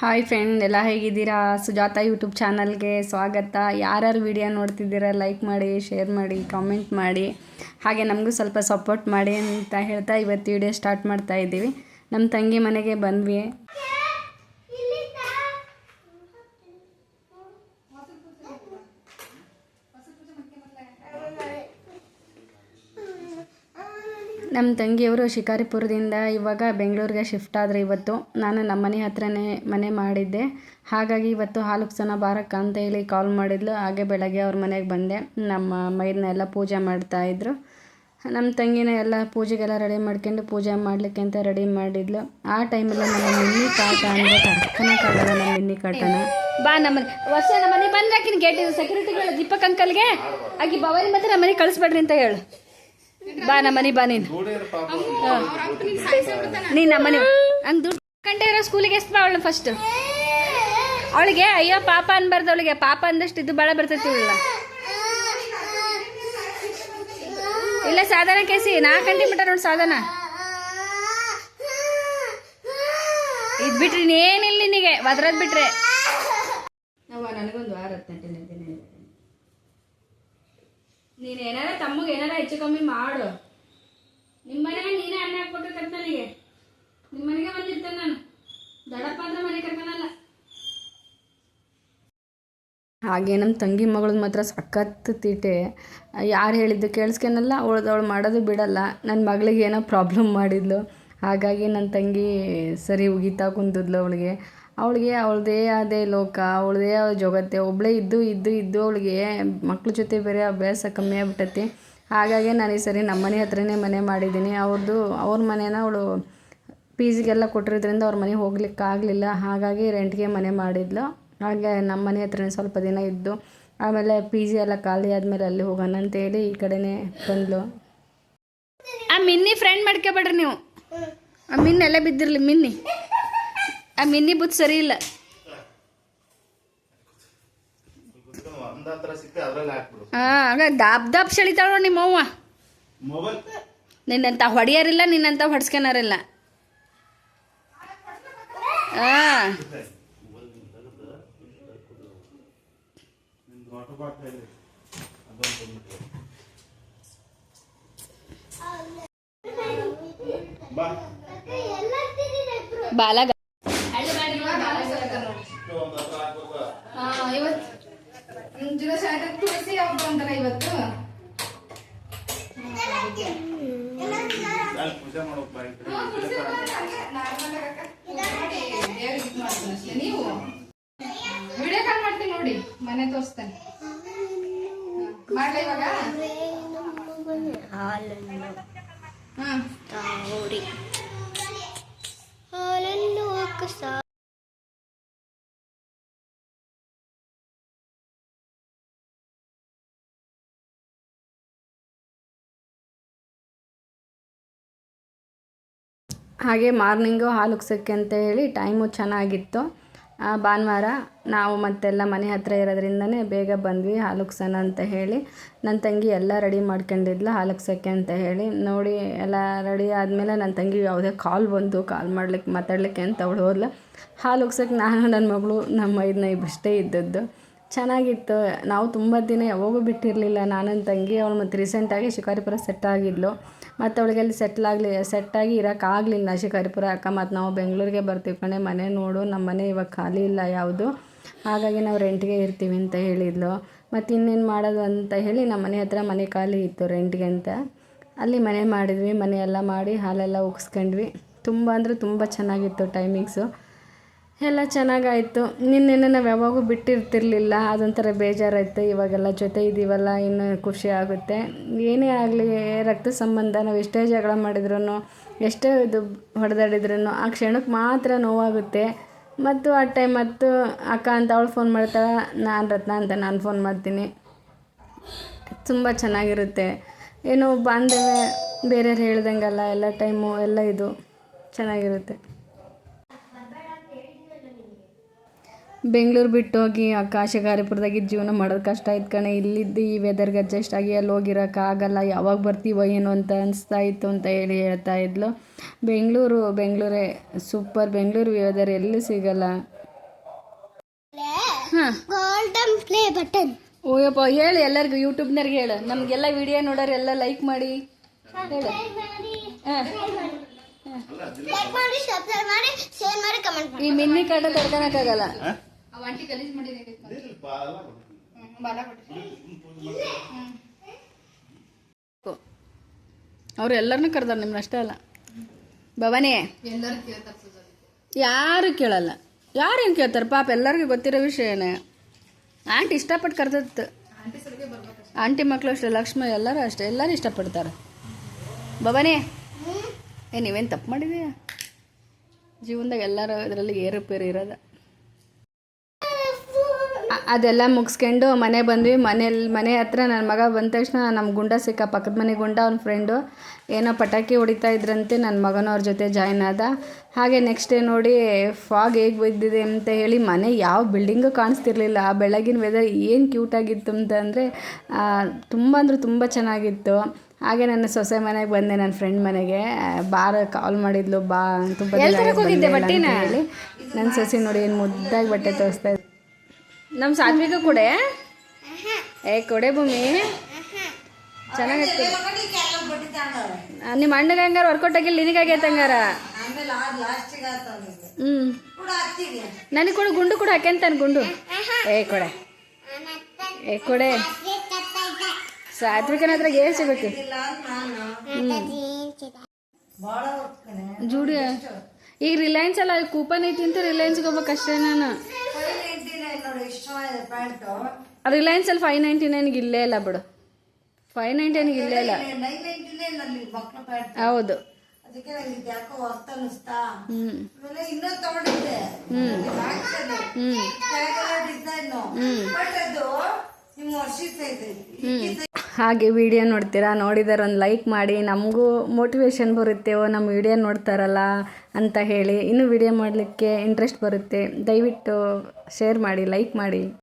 Hi friend, ಎಲ್ಲ ಹೇಗಿದ್ದೀರಾ? Sujata YouTube ಚಾನಲ್ಗೆ ಸ್ವಾಗತ. ಯಾರ್ಯಾರು ವಿಡಿಯೋ ನೋಡ್ತಿದ್ದೀರಾ, ಲೈಕ್ ಮಾಡಿ, ಶೇರ್ ಮಾಡಿ, ಕಾಮೆಂಟ್ ಮಾಡಿ. ಹಾಗೆ ನಮಗೂ ಸ್ವಲ್ಪ ಸಪೋರ್ಟ್ ಮಾಡಿ ಅಂತ ಹೇಳ್ತಾ ಇವತ್ತು ವಿಡಿಯೋ ಸ್ಟಾರ್ಟ್ ಮಾಡ್ತಾ ಇದ್ದೀವಿ. ನಮ್ಮ ತಂಗಿ ಮನೆಗೆ ಬಂದ್ವಿ. ನಮ್ಮ ತಂಗಿಯವರು ಶಿಕಾರಿಪುರದಿಂದ ಇವಾಗ ಬೆಂಗಳೂರಿಗೆ ಶಿಫ್ಟ್ ಆದರೆ ಇವತ್ತು. ನಾನು ನಮ್ಮ ಮನೆ ಹತ್ರನೇ ಮನೆ ಮಾಡಿದ್ದೆ. ಹಾಗಾಗಿ ಇವತ್ತು ಹಾಲುಕ್ಸನ ಬಾರಕ್ಕ ಅಂತ ಹೇಳಿ ಕಾಲ್ ಮಾಡಿದ್ಲು. ಹಾಗೆ ಬೆಳಗ್ಗೆ ಅವ್ರ ಮನೆಗೆ ಬಂದೆ. ನಮ್ಮ ಮೈದನ್ನೆಲ್ಲ ಪೂಜೆ ಮಾಡ್ತಾಯಿದ್ರು ನಮ್ಮ ತಂಗಿನ ಎಲ್ಲ ಪೂಜೆಗೆಲ್ಲ ರೆಡಿ ಮಾಡ್ಕೊಂಡು ಪೂಜೆ ಮಾಡಲಿಕ್ಕೆ ಅಂತ ರೆಡಿ ಮಾಡಿದ್ಲು. ಆ ಟೈಮಲ್ಲಿ ನಮ್ಮ ಮಿನ್ನಿ ಕಾಟ ಅಂದರೆ ತಡ್ಕೊಳಕ್ಕಾಗಲ್ಲ ನಮ್ಮ ಮಿನ್ನಿ ಕಾಟನ ಬಾ ನಮ್ಮ ವರ್ಷ ನಮ್ಮ ಮನೆ ಬಂದ್ರೆ ಆಕಿನ ಗೇಟ್ ಸೆಕ್ಯೂರಿಟಿಗಳು ದೀಪಕ್ ಅಂಕಲ್ಗೆ ಆಕಿ ಭವಾನಿ ಮತ್ತೆ ನಮ್ಮ ಮನೆ ಕಳಿಸ್ಬೇಡ್ರಿ ಅಂತ ಹೇಳು. ಬಾ ನಮ್ಮ ಮನೆ ಬಾ ನೀನು. ನೀನು ನಮ್ಮ ಮನೆ ಹಂಗೆ ದುಡ್ಡು ಗಂಟೆ ಇರೋ ಸ್ಕೂಲಿಗೆ ಎಷ್ಟು ಬಾ ಅವಳು ಫಸ್ಟ್ ಅವಳಿಗೆ ಅಯ್ಯೋ ಪಾಪ ಅನ್ಬಾರ್ದು ಅವಳಿಗೆ ಪಾಪ ಅಂದಷ್ಟು ಇದು ಭಾಳ ಬರ್ತೈತಿ ಇವಳ ಇಲ್ಲ ಸಾಧನ ಕೇಸಿ ನಾಲ್ಕು ಗಂಟೆ ಮಟ್ಟ ನೋಡಿ ಸಾಧನ. ಇದು ಬಿಟ್ರಿ ಏನಿಲ್ಲ ನಿನಗೆ? ಒದ್ರದ್ ಬಿಟ್ರೆ. ನಾವು ನನಗೊಂದು ವಾರ ಹತ್ತಂಟನೇ ದಿನ ಇದೆ ನೀನು ಏನಾರ ತಮ್ಮಗೆ ಏನಾರ ಹೆಚ್ಚು ಕಮ್ಮಿ ಮಾಡು. ನಿಮ್ಮ ಮನೆಗೆ ನೀನೇ ಅನ್ನ ಹಾಕ್ಬೇಕಾಗತ್ತೆ ನನಗೆ. ನಿಮ್ಮನೆಗೆ ಬಂದಿರ್ತೇನೆ ನಾನು. ದಡಪ್ಪ ಅಂದ್ರೆ ಮನೆ ಕರ್ಕೊಳಲ್ಲ. ಹಾಗೆ ನಮ್ಮ ತಂಗಿ ಮಗಳದ್ದು ಮಾತ್ರ ಸಖತ್ ತೀಟೆ. ಯಾರು ಹೇಳಿದ್ದು ಕೇಳಿಸ್ಕೊನಲ್ಲ ಅವಳು ಮಾಡೋದು ಬಿಡಲ್ಲ. ನನ್ನ ಮಗಳಿಗೆ ಏನೋ ಪ್ರಾಬ್ಲಮ್ ಮಾಡಿದ್ಲು. ಹಾಗಾಗಿ ನನ್ನ ತಂಗಿ ಸರಿ ಉಗಿತಾ ಕುಂತಿದ್ಲು ಅವಳಿಗೆ. ಅವಳಿಗೆ ಅವಳದೇ ಆದೇ ಲೋಕ, ಅವಳದೇ ಜಗತ್ತೆ ಒಬ್ಬಳೇ ಇದ್ದು ಇದ್ದು ಇದ್ದು ಅವಳಿಗೆ ಮಕ್ಳ ಜೊತೆ ಬೇರೆ ಅಭ್ಯಾಸ ಕಮ್ಮಿ ಆಗ್ಬಿಟ್ಟೈತಿ. ಹಾಗಾಗಿ ನಾನು ಈ ಸರಿ ನಮ್ಮ ಮನೆ ಹತ್ರನೇ ಮನೆ ಮಾಡಿದ್ದೀನಿ. ಅವ್ರದ್ದು ಅವ್ರ ಮನೇನ ಅವಳು ಪಿ ಜಿಗೆಲ್ಲ ಕೊಟ್ಟಿರೋದ್ರಿಂದ ಅವ್ರ ಮನೆಗೆ ಹೋಗ್ಲಿಕ್ಕೆ ಆಗಲಿಲ್ಲ. ಹಾಗಾಗಿ ರೆಂಟ್ಗೆ ಮನೆ ಮಾಡಿದ್ಲು. ಹಾಗೆ ನಮ್ಮ ಮನೆ ಹತ್ರನೇ ಸ್ವಲ್ಪ ದಿನ ಇದ್ದು, ಆಮೇಲೆ ಪಿ ಜಿ ಎಲ್ಲ ಖಾಲಿ ಆದಮೇಲೆ ಅಲ್ಲಿ ಹೋಗೋಣ ಅಂತೇಳಿ ಈ ಕಡೆನೇ ಬಂದ್ಲು. ಆ ಮಿನ್ನಿ ಫ್ರೆಂಡ್ ಮಾಡ್ಕೊಬೇಡ್ರಿ ನೀವು. ಆ ಮಿನ್ನೆಲ್ಲ ಬಿದ್ದಿರ್ಲಿ, ಮಿನ್ನಿ. ಆ ಮಿನಿ ಬುತ್ ಸರಿ ಇಲ್ಲ. ಒಂದ್ ಹತ್ರ ಸಿಕ್ಕ ಅದ್ರಲ್ಲಿ ಹಾಕ್ಬಿಡು. ಹಾ ಹಂಗ ದಾಬ್ ದಾಬ್ ಸೆಳಿತಾಳ ನಿಮ್ಮ ನಿಮ್ಮವ್ವ. ಮೊಬೈಲ್ ನಿನ್ನಂತ ಹೊಡಿಯಾರಿಲ್ಲ ನಿನ್ನಂತ ಹೊಡ್ಸ್ಕೊನಾರಿಲ್ಲ. ಹಾ. ಬಾಲಾಗ ಇಷ್ಟು ಒಂದ್ ಹತ್ರ ಹಾಕ್ಬೇಕು ಇವತ್ತು ಅಲ್ಲಿ ಪೂಜೆ ಹಬ್ಬ ಅಂತಲ್ಲ ಇವತ್ತು ಕಡೆ ನೀವು? ವಿಡಿಯೋ ಕಾಲ್ ಮಾಡ್ತೀನಿ ನೋಡಿ. ಮನೆ ತೋರಿಸ್ತೇನೆ. ಮಾಡ್ಲಾ ಇವಾಗ? ಹ್ಮ್. ಹಾಗೆ ಮಾರ್ನಿಂಗು ಹಾಲು ಉಗ್ಸೋಕ್ಕೆ ಅಂತ ಹೇಳಿ ಟೈಮು ಚೆನ್ನಾಗಿತ್ತು. ಭಾನುವಾರ ನಾವು ಮತ್ತೆಲ್ಲ ಮನೆ ಹತ್ತಿರ ಇರೋದ್ರಿಂದನೇ ಬೇಗ ಬಂದ್ವಿ ಹಾಲು ಉಗ್ಸೋಣ ಅಂತ ಹೇಳಿ. ನನ್ನ ತಂಗಿ ಎಲ್ಲ ರೆಡಿ ಮಾಡ್ಕೊಂಡಿದ್ಲು ಹಾಲು ಉಗ್ಸೋಕ್ಕೆ ಅಂತ ಹೇಳಿ. ನೋಡಿ ಎಲ್ಲ ರೆಡಿ ಆದಮೇಲೆ ನನ್ನ ತಂಗಿ ಯಾವುದೇ ಕಾಲ್ ಬಂತು ಕಾಲ್ ಮಾಡ್ಲಿಕ್ಕೆ ಮಾತಾಡ್ಲಿಕ್ಕೆ ಅಂತ ಅವಳು ಹೋದ್ಲು. ಹಾಲು ಉಗ್ಸೋಕ್ಕೆ ನಾನು ನನ್ನ ಮಗಳು ನಮ್ಮ ಇದನ್ನ ಇಬ್ಬಷ್ಟೇ ಇದ್ದದ್ದು. ಚೆನ್ನಾಗಿತ್ತು. ನಾವು ತುಂಬ ದಿನ ಯಾವಾಗೂ ಬಿಟ್ಟಿರಲಿಲ್ಲ. ನಾನು ನನ್ನ ತಂಗಿ, ಅವಳು ಮತ್ತು ರೀಸೆಂಟಾಗಿ ಶಿಕಾರಿಪುರ ಸೆಟ್ ಆಗಿದ್ಲು. ಮತ್ತು ಅವಳಿಗೆ ಅಲ್ಲಿ ಸೆಟ್ಲಾಗಲಿ ಸೆಟ್ಟಾಗಿ ಇರೋಕ್ಕಾಗಲಿಲ್ಲ ಶಿಕಾರಿಪುರ ಅಕ್ಕ, ಮತ್ತು ನಾವು ಬೆಂಗಳೂರಿಗೆ ಬರ್ತೀವಿ ಕಣೆ. ಮನೆ ನೋಡು ನಮ್ಮ ಮನೆ ಇವಾಗ ಖಾಲಿ ಇಲ್ಲ ಯಾವುದು. ಹಾಗಾಗಿ ನಾವು ರೆಂಟ್ಗೆ ಇರ್ತೀವಿ ಅಂತ ಹೇಳಿದ್ಲು. ಮತ್ತು ಇನ್ನೇನು ಮಾಡೋದು ಅಂತ ಹೇಳಿ ನಮ್ಮ ಮನೆ ಹತ್ರ ಮನೆ ಖಾಲಿ ಇತ್ತು ರೆಂಟ್ಗೆ ಅಂತ. ಅಲ್ಲಿ ಮನೆ ಮಾಡಿದ್ವಿ, ಮನೆ ಎಲ್ಲ ಮಾಡಿ ಹಾಲೆಲ್ಲ ಉಗ್ಸ್ಕೊಂಡ್ವಿ. ತುಂಬ ಅಂದರೆ ತುಂಬ ಚೆನ್ನಾಗಿತ್ತು ಟೈಮಿಂಗ್ಸು ಎಲ್ಲ ಚೆನ್ನಾಗಾಯಿತು. ನಿನ್ನೆನೇ ನಾವು ಯಾವಾಗೂ ಬಿಟ್ಟಿರ್ತಿರ್ಲಿಲ್ಲ. ಅದೊಂಥರ ಬೇಜಾರಾಯಿತು. ಇವಾಗೆಲ್ಲ ಜೊತೆ ಇದ್ದೀವಲ್ಲ ಇನ್ನು ಖುಷಿ ಆಗುತ್ತೆ. ಏನೇ ಆಗಲಿ, ರಕ್ತ ಸಂಬಂಧ, ನಾವು ಎಷ್ಟೇ ಜಗಳ ಮಾಡಿದ್ರು ಎಷ್ಟೇ ಇದು ಹೊಡೆದಾಡಿದ್ರು ಆ ಕ್ಷಣಕ್ಕೆ ಮಾತ್ರ ನೋವಾಗುತ್ತೆ. ಮತ್ತು ಆ ಟೈಮ್ ಮತ್ತು ಅಕ್ಕ ಅಂತ ಅವಳು ಫೋನ್ ಮಾಡ್ತಾಳೆ, ನಾನು ರತ್ನ ಅಂತ ನಾನು ಫೋನ್ ಮಾಡ್ತೀನಿ. ತುಂಬ ಚೆನ್ನಾಗಿರುತ್ತೆ. ಏನೋ ಬಾಂಧವ್ಯ ಬೇರೆಯವ್ರು ಹೇಳ್ದಂಗೆಲ್ಲ, ಎಲ್ಲ ಟೈಮು ಎಲ್ಲ ಇದು ಚೆನ್ನಾಗಿರುತ್ತೆ. ಬೆಂಗಳೂರು ಬಿಟ್ಟು ಹೋಗಿ ಅಕ್ಕ ಶಿಕಾರಿಪುರದಾಗಿ ಜೀವನ ಮಾಡೋದು ಕಷ್ಟ ಆಯ್ತು ಕಣೆ. ಇಲ್ಲಿದ್ದು ಈ ವೆದರ್ಗೆ ಅಡ್ಜಸ್ಟ್ ಆಗಿ ಅಲ್ಲಿ ಹೋಗಿರೋಕ್ಕಾಗಲ್ಲ ಯಾವಾಗ ಬರ್ತೀವೋ ಏನೋ ಅಂತ ಅನಿಸ್ತಾ ಇತ್ತು ಅಂತ ಹೇಳಿ ಹೇಳ್ತಾ ಇದ್ಲು. ಬೆಂಗಳೂರು ಬೆಂಗಳೂರೇ ಸೂಪರ್ ಬೆಂಗಳೂರು ವೆದರ್ ಎಲ್ಲೂ ಸಿಗಲ್ಲ? ಹಾಂ. ಗೋಲ್ಡನ್ ಪ್ಲೇ ಬಟನ್ ಓಯಪ್ಪ ಹೇಳಿ ಎಲ್ಲರಿಗೂ ಯೂಟ್ಯೂಬ್ನವ್ರಿಗೆ ಹೇಳು. ನಮಗೆಲ್ಲ ವಿಡಿಯೋ ನೋಡೋರು ಎಲ್ಲ ಲೈಕ್ ಮಾಡಿ ಹೇಳು ಈ ಲೈಕ್ ಮಾಡಿ ಸಬ್ಸ್ಕ್ರೈಬ್ ಕಾಟ ತಡ್ಕೊಳಕ್ಕಾಗಲ್ಲ ಅವ್ರು ಎಲ್ಲರನ್ನೂ ಕರೆದಾರ ನಿಮ್ನ ಅಷ್ಟೇ ಅಲ್ಲ. ಭವಾನಿ ಯಾರು ಕೇಳಲ್ಲ. ಯಾರು ಹೆಂಗೆ ಕೇಳ್ತಾರೆ? ಪಾಪ ಎಲ್ಲರಿಗೂ ಗೊತ್ತಿರೋ ವಿಷಯನೇ ಆಂಟಿ ಇಷ್ಟಪಟ್ಟು ಕರೆದತ್ತು ಆಂಟಿ ಮಕ್ಕಳು ಅಷ್ಟೇ ಲಕ್ಷ್ಮ ಎಲ್ಲರೂ ಅಷ್ಟೇ ಎಲ್ಲರೂ ಇಷ್ಟಪಡ್ತಾರೆ. ಭವಾನಿ ಏ ನೀವೇನು ತಪ್ಪು ಮಾಡಿದೀಯ? ಜೀವನದಾಗ ಎಲ್ಲರೂ ಇದರಲ್ಲಿ ಏರುಪೇರು ಇರೋದ. ಅದೆಲ್ಲ ಮುಗಿಸ್ಕೊಂಡು ಮನೆ ಬಂದ್ವಿ. ಮನೇಲಿ ಮನೆ ಹತ್ರ ನನ್ನ ಮಗ ಬಂದ ತಕ್ಷಣ ನಮ್ಮ ಗುಂಡ ಸಿಕ್ಕ ಪಕ್ಕದ ಮನೆ ಗುಂಡ ಅವ್ನ ಫ್ರೆಂಡು ಏನೋ ಪಟಾಕಿ ಹೊಡಿತಾ ಇದ್ರಂತೆ ನನ್ನ ಮಗನೂ ಅವ್ರ ಜೊತೆ ಜಾಯ್ನ್ ಆದ. ಹಾಗೆ ನೆಕ್ಸ್ಟ್ ಡೇ ನೋಡಿ ಫಾಗ್ ಹೇಗೆ ಬಿದ್ದಿದೆ ಅಂತ ಹೇಳಿ ಮನೆ ಯಾವ ಬಿಲ್ಡಿಂಗು ಕಾಣಿಸ್ತಿರ್ಲಿಲ್ಲ. ಆ ಬೆಳಗಿನ ವೆದರ್ ಏನು ಕ್ಯೂಟಾಗಿತ್ತು ಅಂತಂದರೆ ತುಂಬ ಅಂದರೆ ತುಂಬ ಚೆನ್ನಾಗಿತ್ತು. ಹಾಗೆ ನನ್ನ ಸೊಸೆ ಮನೆಗೆ ಬಂದೆ ನನ್ನ ಫ್ರೆಂಡ್ ಮನೆಗೆ. ಬಾರ ಕಾಲ್ ಮಾಡಿದ್ಲು ಬಾ ತುಂಬ ಹೋಗಿದ್ದೆ ಬಟ್ಟೆನ? ಹೇಳಿ. ನನ್ನ ಸೊಸೆ ನೋಡಿ ಏನು ಮುದ್ದಾಗಿ ಬಟ್ಟೆ ತೋರಿಸ್ತಾ ಇದ್ದೆ ನಮ್ಮ ಸಾತ್ವಿಕ ಕೊಡೆ. ಏ ಕೊಡೆ ಭೂಮಿ. ಚೆನ್ನಾಗೈತೆ ನಿಮ್ಮ ಅಣ್ಣಗೆ ಹಂಗಾರ ವರ್ಕೌಟ್ ಆಗಿಲ್ಲ ನಿನಗಾಗೈತೆ ಹಂಗಾರ? ಹ್ಞೂ ನನಗೆ ಕೊಡು ಗುಂಡು ಕೂಡ ಹಾಕ್ಯಂತಾನೆ ಗುಂಡು. ಏ ಕೊಡೆ. ಏ ಕೊಡೆ. ಸಾತ್ವಿಕನ ಹತ್ರ ಏನ್ ಸಿಗುತ್ತೆ. ಜೂಡಿ. ಈಗ ರಿಲಯನ್ಸ್ ಅಲ್ಲ ಕೂಪನ್ ಐತಿ ಅಂತ ರಿಲಯನ್ಸ್ಗೆ ಹೋಗ್ಬೇಕು ಅಷ್ಟೇ ನಾನು. ರಿಲಯನ್ಸ್ ಅಲ್ಲಿ ಫೈವ್ ನೈಂಟಿ ನೈನ್ಗೆ ಇಲ್ಲೇ ಇಲ್ಲ ಬಿಡು. ಫೈವ್ ನೈಂಟಿ ನೈನ್ಗೆ ಇಲ್ಲೇ ಇಲ್ಲ. ಹೌದು. ಹ್ಮ್. ಹ್ಮ್. ಹಾಗೆ ವಿಡಿಯೋ ನೋಡ್ತೀರಾ? ನೋಡಿದರೆ ಒಂದು ಲೈಕ್ ಮಾಡಿ. ನಮಗೂ ಮೋಟಿವೇಶನ್ ಬರುತ್ತೆ. ಓ ನಮ್ಮ ವಿಡಿಯೋ ನೋಡ್ತಾರಲ್ಲ ಅಂತ ಹೇಳಿ. ಇನ್ನೂ ವಿಡಿಯೋ ಮಾಡಲಿಕ್ಕೆ ಇಂಟ್ರೆಸ್ಟ್ ಬರುತ್ತೆ. ದಯವಿಟ್ಟು ಶೇರ್ ಮಾಡಿ ಲೈಕ್ ಮಾಡಿ.